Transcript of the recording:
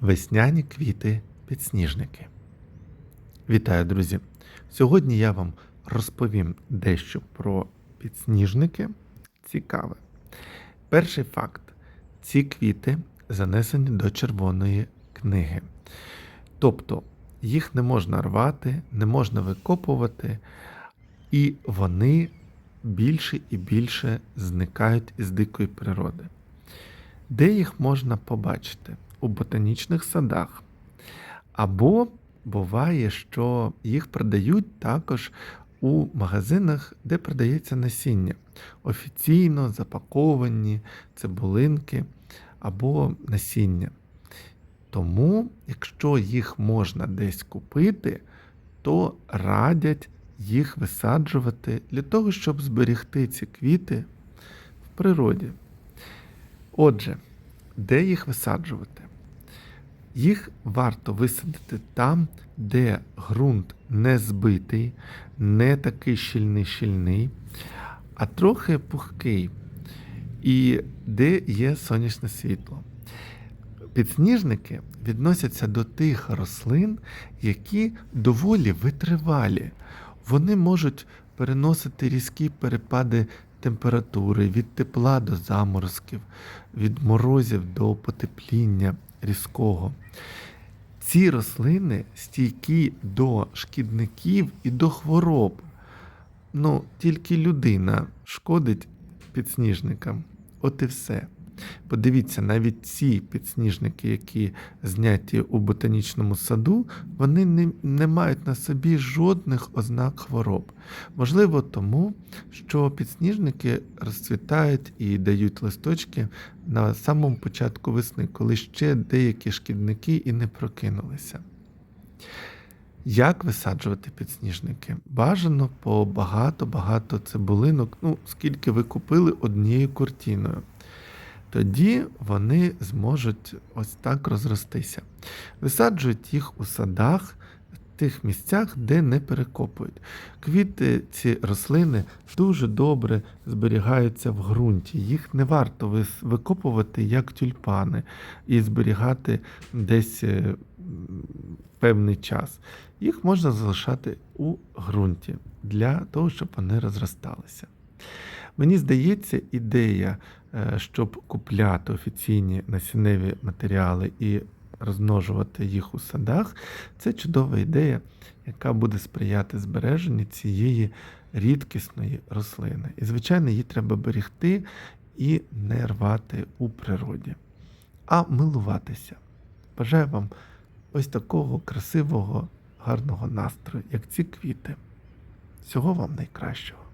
Весняні квіти підсніжники. Вітаю, друзі! Сьогодні я вам розповім дещо про підсніжники. Цікаве. Перший факт: ці квіти занесені до червоної книги. Тобто їх не можна рвати, не можна викопувати, і вони більше і більше зникають із дикої природи. Де їх можна побачити? У ботанічних садах. Або буває, що їх продають також у магазинах, де продається насіння. Офіційно запаковані цибулинки або насіння. Тому, якщо їх можна десь купити, то радять їх висаджувати для того, щоб зберегти ці квіти в природі. Отже, де їх висаджувати? Їх варто висадити там, де ґрунт не збитий, не такий щільний-щільний, а трохи пухкий, і де є сонячне світло. Підсніжники відносяться до тих рослин, які доволі витривалі. Вони можуть переносити різкі перепади температури від тепла до заморозків, від морозів до потепління різкого. Ці рослини стійкі до шкідників і до хвороб. Ну, тільки людина шкодить підсніжникам. От і все. Подивіться, навіть ці підсніжники, які зняті у ботанічному саду, вони не, не мають на собі жодних ознак хвороб. Можливо, тому, що підсніжники розцвітають і дають листочки на самому початку весни, коли ще деякі шкідники і не прокинулися. Як висаджувати підсніжники? Бажано по багато-багато цибулинок, ну, скільки ви купили однією куртіною тоді вони зможуть ось так розростися. Висаджують їх у садах, в тих місцях, де не перекопують. Квіти, ці рослини дуже добре зберігаються в ґрунті. Їх не варто викопувати як тюльпани і зберігати десь е, певний час. Їх можна залишати у ґрунті для того, щоб вони розросталися. Мені здається, ідея, е, щоб купляти офіційні насінневі матеріали і розмножувати їх у садах, це чудова ідея, яка буде сприяти збереженню цієї рідкісної рослини. І, звичайно, її треба берегти і не рвати у природі, а милуватися. Бажаю вам ось такого красивого, гарного настрою, як ці квіти. Всього вам найкращого.